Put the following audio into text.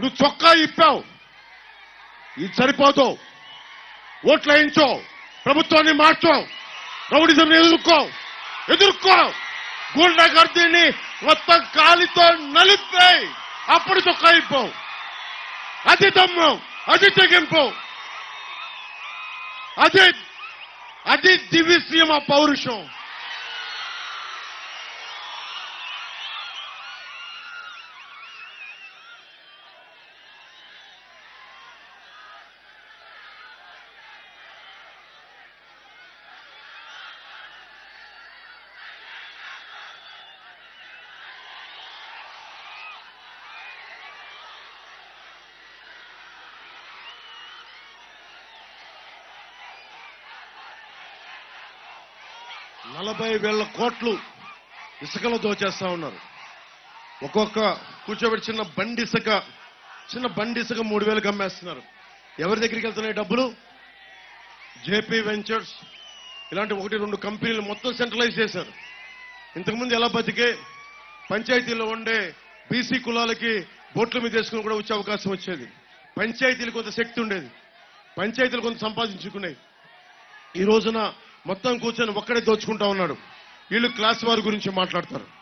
నువ్వు చొక్కా ఇప్పావు. ఇది సరిపోదు ఓట్లు వేయించో ప్రభుత్వాన్ని మార్చో రౌడిజం ఎదుర్కో ఎదుర్కో గుండె గర్దీని మొత్తం కాలితో నలిపేయి అప్పుడు చొక్కా ఇప్పావు. అది దమ్ము. అది తెగింపు. అది అది దివ్యసీమ పౌరుషం. నలభై వేల కోట్లు ఇసుకలో దోచేస్తా ఉన్నారు. ఒక్కొక్క కూర్చోబెట్టి చిన్న బండి ఇసుక చిన్న బండి ఇసుక మూడు వేలకు అమ్మేస్తున్నారు. ఎవరి దగ్గరికి వెళ్తున్నాయి డబ్బులు? JP ventures. ఇలాంటి ఒకటి రెండు కంపెనీలు మొత్తం సెంట్రలైజ్ చేశారు. ఇంతకుముందు ఎలా బతికే పంచాయతీలో ఉండే బీసీ కులాలకి బోట్ల మీద వేసుకుని కూడా వచ్చే అవకాశం వచ్చేది. పంచాయతీలు కొంత శక్తి ఉండేది. పంచాయతీలు కొంత సంపాదించుకునేవి ఈ రోజున మొత్తం కూర్చొని ఒక్కడే దోచుకుంటా ఉన్నాడు. వీళ్ళు క్లాస్ వారి గురించి మాట్లాడతారు.